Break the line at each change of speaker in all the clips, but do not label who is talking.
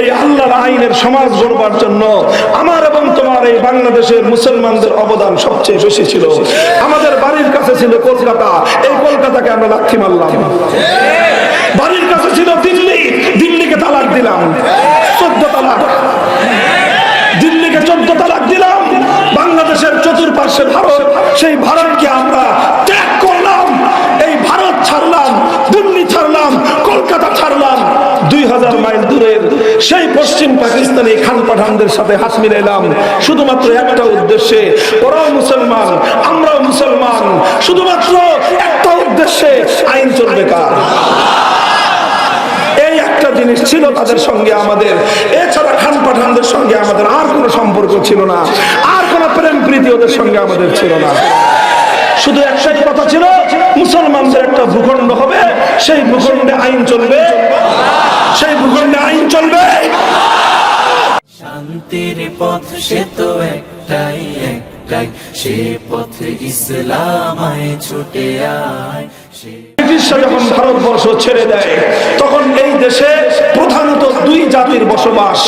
এই আল্লাহর আইনের সমাজ জন্য আমার এবং তোমার এই বাংলাদেশের মুসলমানদের অবদান সবচেয়ে বেশি ছিল। আমাদের বাড়ির কাছে ছিল কলকাতা, এই কলকাতাকে আমরা লাথি মারলাম। বাড়ির কাছে ছিল দিল্লি, দিল্লিকে তালাক দিলাম। চোদ্দ তালাক। দিল্লিকে চোদ্দ তালাক দিলাম। বাংলাদেশের চতুর্পার্শ্বে ভারত পশ্চিম পাকিস্তানি খান পাঠানদের সাথে হাত মিলাইলাম। শুধুমাত্র একটা উদ্দেশ্যে ওরাও মুসলমান, আমরাও মুসলমান। শুধুমাত্র একটা উদ্দেশ্যে, আইন চলবে কার? এই একটা জিনিস ছিল তাদের সঙ্গে আমাদের। এছাড়া খান পাঠানদের সঙ্গে আমাদের আর কোনো সম্পর্ক ছিল না। আর কোনো ওদের সঙ্গে আমাদের ছিল না। শুধু একটাই কথা ছিল মুসলমানদের একটা ভূখণ্ড হবে সেই ভূখণ্ডে আইন চলবে। সেই ভূখণ্ডে আইন চলবে।
শান্তির পথ সে তো একটাই একটাই। সে পথে ইসলামায় ছুটে আয় সে
ব্রিটিশরা যখন ভারতবর্ষ ছেড়ে দেয় তখন এই দেশে প্রধানত দুই জাতির বসবাস।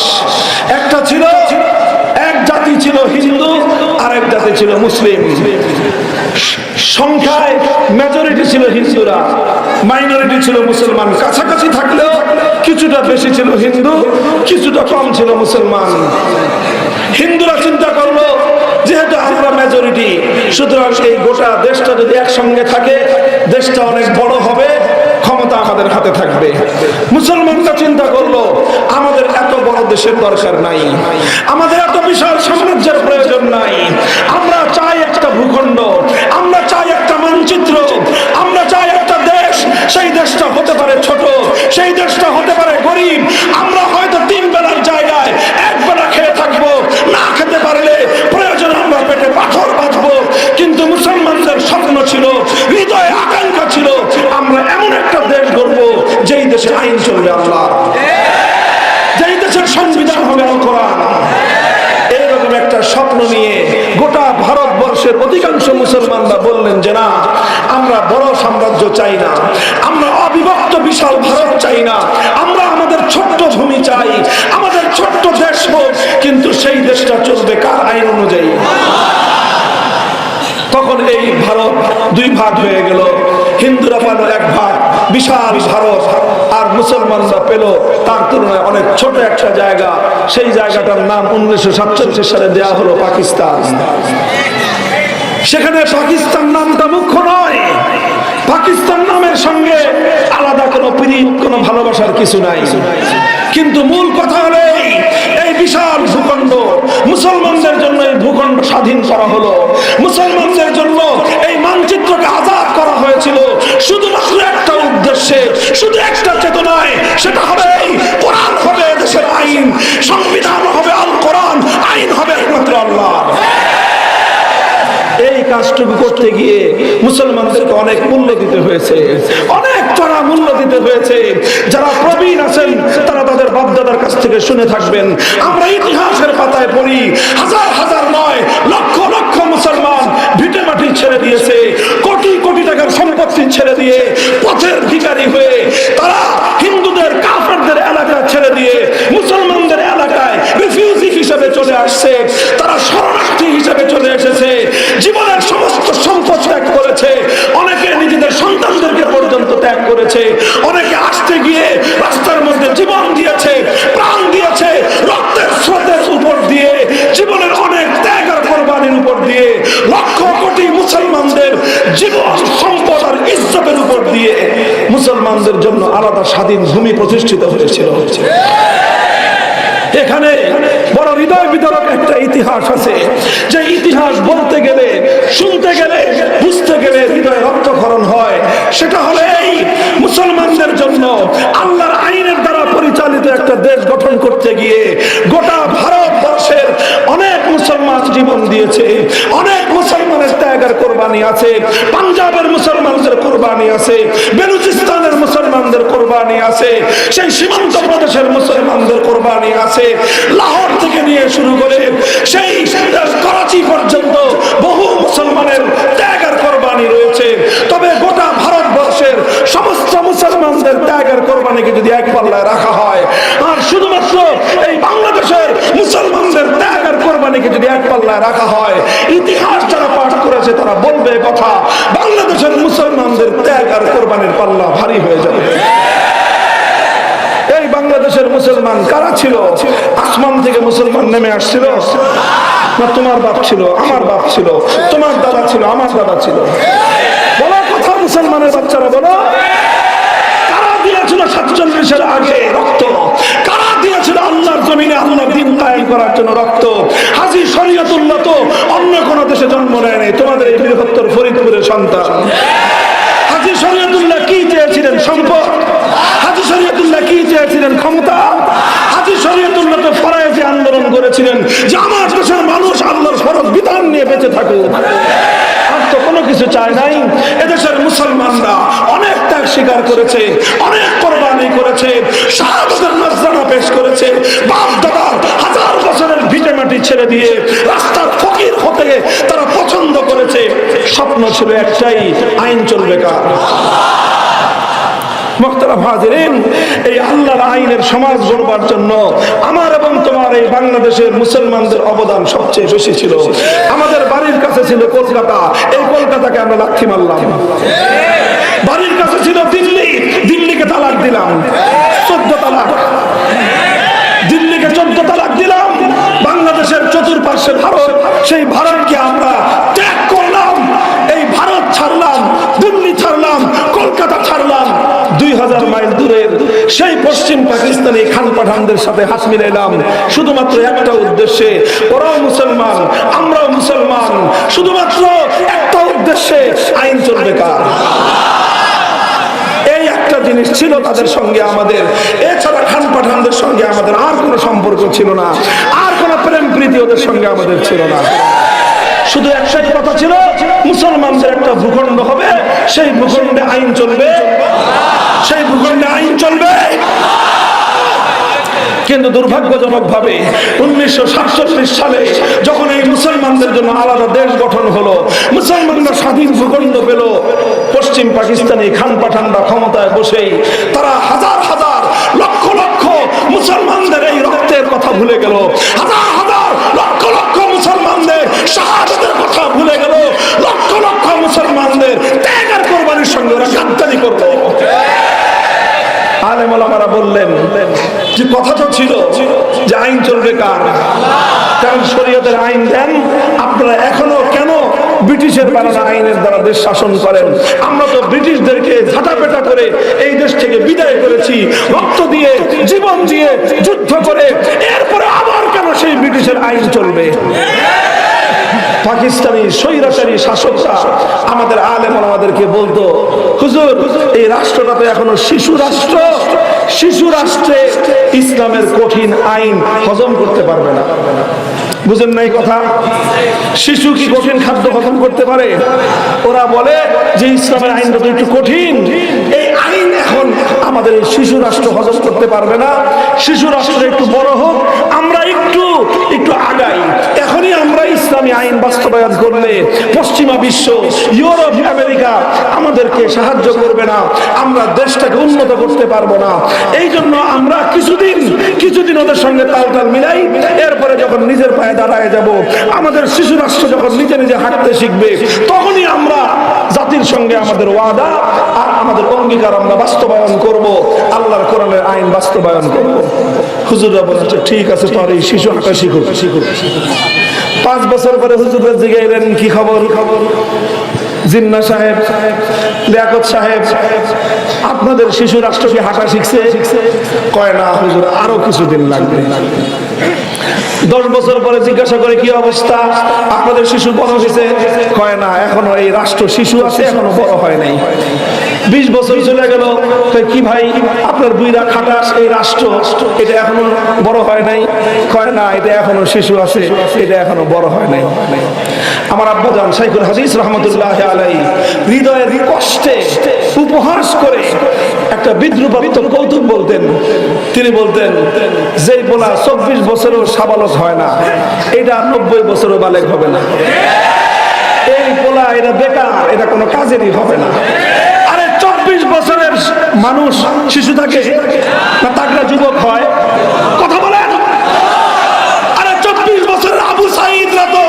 একটা ছিল জাতি ছিল হিন্দু আর এক জাতি ছিল মুসলিম। সংখ্যায় মেজরিটি ছিল হিন্দুরা মাইনরিটি ছিল মুসলমান। কাছাকাছি থাকলেও কিছুটা বেশি ছিল হিন্দু, কিছুটা কম ছিল মুসলমান। হিন্দুরা চিন্তা করল, যেহেতু আমরা মেজরিটি সুতরাং এই গোটা দেশটা যদি একসঙ্গে থাকে, দেশটা অনেক বড় হবে। ক্ষমতা আমাদের হাতে থাকবে। মুসলমানরা চিন্তা করল, আমাদের এত বড় দেশের দরকার নাই। আমাদের এত বিশাল সাম্রাজ্যের প্রয়োজন নাই। দেশে আইন চলবে আল্লাহ। যেই দেশের সংবিধান হবে কোরআন এইরকম একটা স্বপ্ন নিয়ে গোটা ভারতবর্ষের অধিকাংশ মুসলমানরা বললেন যে না, আমরা বড় সাম্রাজ্য চাই না, আমরা অবিভক্ত বিশাল ভারত চাই না, আমরা আমাদের ছোট্ট ভূমি চাই, আমাদের ছোট্ট দেশ হোক, কিন্তু সেই দেশটা চলবে কার আইন অনুযায়ী? তখন এই ভারত দুই ভাগ হয়ে গেল। হিন্দুরা পেল এক ভাগ বিশাল ভারত আর মুসলমানরা পেল তার তুলনায় অনেক ছোট একটা জায়গা। সেই জায়গাটার নাম উনিশশো সাতচল্লিশ সালে দেয়া হলো পাকিস্তান। সেখানে পাকিস্তান নামটা মুখ্য নয়। পাকিস্তান নামের সঙ্গে আলাদা কোনো প্রীত কোনো ভালোবাসার কিছু নাই। কিন্তু মূল কথা হলো এই, বিশাল ভূখণ্ড। মুসলমানদের জন্য এই ভূখণ্ড স্বাধীন করা হলো। মুসলমানদের জন্য এই মানচিত্রকে আজাদ করা হয়েছিল। উদ্দেশ্যে শুধু একটা চেতনায়, সেটা হবে কোরআন, হবে দেশের আইন। সংবিধান হবে আল কোরআন আইন হবে একমাত্র আল্লাহ এই কাজটুকু করতে গিয়ে মুসলমানদেরকে অনেক মূল্য দিতে হয়েছে। অনেক চড়া মূল্য দিতে হয়েছে, যারা প্রবীণ আছেন, তারা তাদের বাপদাদার কাছ থেকে শুনে থাকবেন। আমরা ইতিহাসের পাতায় পড়ি, হাজার হাজার নয়, লক্ষ লক্ষ মুসলমান ভিটে মাটি ছেড়ে দিয়েছে, কোটি কোটি টাকার সম্পত্তি ছেড়ে দিয়ে পথের ভিখারি হয়ে মুসলমানদের জন্য আলাদা স্বাধীন ভূমি প্রতিষ্ঠিত হয়েছিল। এখানে বড় হৃদয় বিতরক একটা ইতিহাস আছে। যে ইতিহাস বলতে গেলে, শুনতে গেলে, বুঝতে গেলে হৃদয় রক্তক্ষরণ হয়। সেটা হলে এই, মুসলমানদের জন্য আল্লাহর আইনের দ্বারা পরিচালিত একটা দেশ গঠন করতে গিয়ে গোটা ভারতবর্ষের অনেক মুসলমান জীবন দিয়েছে। অনেক মুসলমানের ত্যাগের কোরবানি আছে। পাঞ্জাবের মুসলমানদের কোরবানি আছে। মুসলমানদের কোরবানি আছে, সেই সীমান্ত প্রদেশের মুসলমানদের কোরবানি আছে। লাহোর থেকে নিয়ে শুরু করে সেই করাচি পর্যন্ত বহু মুসলমানের ত্যাগের কোরবানি রয়েছে। তবে গোটা ভারতবর্ষের সমস্ত মুসলমানদের ত্যাগের কোরবানিকে যদি এক পাল্লায় রাখা হয়, আর শুধুমাত্র এই বাংলাদেশের মুসলমানদের ত্যাগের কোরবানিকে যদি এক পাল্লায় রাখা হয়, ইতিহাস যারা পাঠ করেছে তারা বলবে, কথা বাংলাদেশের মুসলমানদের ত্যাগ আর কোরবানির পাল্লা ভারী হয়ে যাবে। মুসলমান? কারা ছিল? আসমান থেকে মুসলমান নেমে আসছিল? না, তোমার বাপ ছিল, আমার বাপ ছিল, তোমার দাদা ছিল, আমার দাদা ছিল। বলো কথা মুসলমানের বাচ্চারা, বলো। দিন করার জন্য রক্ত? তো অন্য কোন দেশে নেয় তোমাদের এই কি চেয়েছিলেন? সম্পদ? চেয়েছিলেন ক্ষমতা। হাজি আন্দোলন করেছিলেন যে দেশের মানুষ আল্লাহর ফরজ বিধান নিয়ে বেঁচে থাকুক। আর তো কোনো কিছু নাই। এদেশের মুসলমানরা করেছে, অনেক পেশ হাজার বছরের ছেড়ে দিয়ে ফকির হতে তারা পছন্দ করেছে। স্বপ্ন ছিল একটাই, আইন চলবে কার? মোখতারাম হাজিরিন, এই আল্লাহর আইনের সমাজ গড়বার জন্য আমার এবং তোমার এই বাংলাদেশের মুসলমানদের অবদান সবচেয়ে বেশি ছিল। আমাদের বাড়ির কাছে ছিল কলকাতা, এই কলকাতাকে আমরা লাথি মারলাম। বাড়ির কাছে ছিল দিল্লি, দিল্লিকে তালাক দিলাম, চোদ্দ তালাক। দিল্লিকে চোদ্দ তালাক দিলাম, বাংলাদেশের চতুর্পার্শ্বে ভারত, সেই ভারতকে আমরা ত্যাগ মাইল দূরের সেই পশ্চিম পাকিস্তানি খান পাঠানদের সাথে হাত মিলাইলাম। শুধুমাত্র একটা উদ্দেশ্যে, ওরাও মুসলমান, আমরাও মুসলমান, শুধুমাত্র একটা উদ্দেশ্যে আইন চলবে কার? একটা জিনিস ছিল তাদের সঙ্গে আমাদের। এছাড়া খান পাঠানদের সঙ্গে আমাদের আর কোনো সম্পর্ক ছিল না। আর কোনো প্রেম প্রীতি ওদের সঙ্গে আমাদের ছিল না। শুধু একটাই কথা ছিল মুসলমানদের একটা ভূখণ্ড হবে, সেই ভূখণ্ডে আইন চলবে। সেই ভূখণ্ডে আইন চলবে। কিন্তু দুর্ভাগ্যজনক ভাবে উনিশশো সালে যখন এই মুসলমানদের জন্য আলাদা দেশ গঠন হলো, মুসলমানরা স্বাধীন ভূখণ্ড পেল। পশ্চিম পাকিস্তানি খান পাঠানরা ক্ষমতায় বসেই তারা হাজার হাজার লক্ষ লক্ষ মুসলমানদের এই রক্তের কথা ভুলে গেল। হাজার হাজার লক্ষ লক্ষ মুসলমানদের শাহাদাতের কথা ভুলে গেল। মুসলমানদের ত্যাগের কোরবানির সঙ্গে ওরা গাদ্দারি ওলামারা বললেন যে কথা তো ছিল যে আইন চলবে কার? কারণ শরীয়তের আইন দেন, আপনারা এখনও কেন ব্রিটিশের বানানো আইনের দ্বারা দেশ শাসন করেন? আমরা তো ব্রিটিশদেরকে ঝাঁটাপেটা করে এই দেশ থেকে বিদায় করেছি, রক্ত দিয়ে, জীবন দিয়ে, যুদ্ধ করে, এরপরে আবার কেন সেই ব্রিটিশের আইন চলবে? পাকিস্তানি স্বৈরাচারী শাসকরা আমাদের আলেম আমাদেরকে বলতো, হুজুর, এই রাষ্ট্রটা তো এখনও শিশু রাষ্ট্র। শিশু রাষ্ট্রে ইসলামের কঠিন আইন হজম করতে পারবে না। বুঝেন নাই কথা? শিশু কি কঠিন খাদ্য হজম করতে পারে? ওরা বলে যে ইসলামের আইনটা তো একটু কঠিন। এই আইন এখন আমাদের শিশু রাষ্ট্র হজম করতে পারবে না। শিশু রাষ্ট্র একটু বড় হোক আমরা একটু একটু আগাই এখনই আমরা ইসলামী আইন বাস্তবায়ন করলে পশ্চিমা বিশ্ব, ইউরোপ, আমেরিকা আমাদেরকে সাহায্য করবে না। আমরা দেশটাকে উন্নত করতে পারব না। এই জন্য আমরা কিছুদিন কিছুদিন ওদের সঙ্গে তাল তাল মিলাই, এরপরে যখন নিজের পায়ে দাঁড়ায় যাব, আমাদের শিশু রাষ্ট্র যখন নিজে নিজে হাঁটতে শিখবে, তখনই আমরা জাতির সঙ্গে আমাদের ওয়াদা আর আমাদের অঙ্গীকার আমরা বাস্তবায়ন করব। আল্লাহর কোরআনের আইন বাস্তবায়ন করব। হুজুররা বলেছে, ঠিক আছে তোর এই শিশু হাঁটা শিখুক শিখুক। পাঁচ বছর পরে হুজুররা জিগাইলেন কি খবর খবর? জিন্না সাহেব, লিয়াকত সাহেব, আপনাদের শিশু রাষ্ট্র কি হাঁটা শিখছে? কয় না, হুজুর, আরও কিছুদিন লাগবে। দশ বছর পরে জিজ্ঞাসা করে, কি অবস্থা? আপনাদের শিশু বড় হয়েছে? কয় না, এখনও এই রাষ্ট্র শিশু আছে, এখনও বড় হয় নাই। বিশ বছর চলে গেল কয় কি ভাই আপনার বুইরা খাটাস এই রাষ্ট্র? এটা এখনও বড় হয় নাই। কয় না, এটা এখনও শিশু আছে, এটা এখনও বড় হয় নাই। আমার আব্বাজান সাইকুল হাদিস রহমতুল্লাহ আলাই হৃদয়ের কষ্টে উপহাস করে একটা বিদ্রুপাত্মক কৌতুক বলতেন। তিনি বলতেন, যেই বলা চব্বিশ বছরেও সাবালক হয় না, এটা নব্বই বছরও বালেক হবে না। এই পোলা এটা বেকার, এটা কোনো কাজেরই হবে না। চব্বিশ বছরের মানুষ শিশু থাকে যুবক হয় কথা বলেন আরে চব্বিশ বছরের আবু সাইদরা তো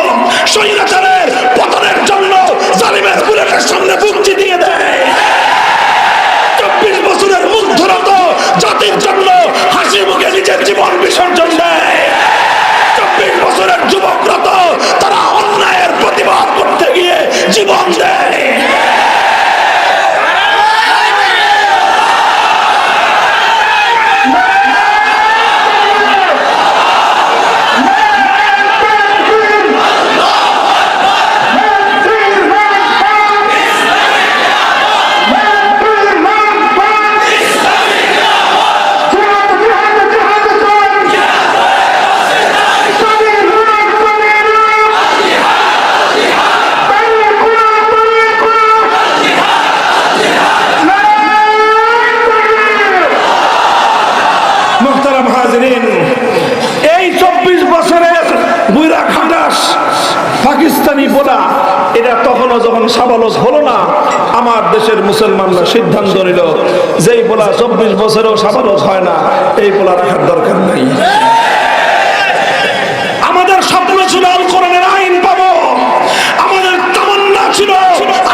হাজরিন এই চব্বিশ বছরের বুইরা খাটাস পাকিস্তানি বোলা এটা তখনও যখন সাবালক হলো না, আমার দেশের মুসলমানরা সিদ্ধান্ত নিল, যেই পোলা চব্বিশ বছরেও সাবালক হয় না, এই পোলা রাখার দরকার নাই। আমাদের স্বপ্ন ছিল আল আইন পাবো, আমাদের তামান্না ছিল,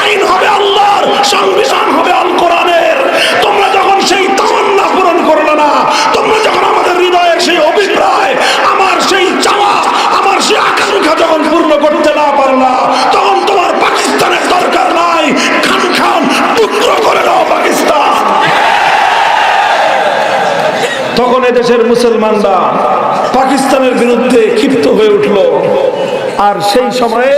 আইন হবে আল্লাহর সংবিধান। এদেশের মুসলমানরা পাকিস্তানের বিরুদ্ধে ক্ষিপ্ত হয়ে উঠল। আর সেই সময়ে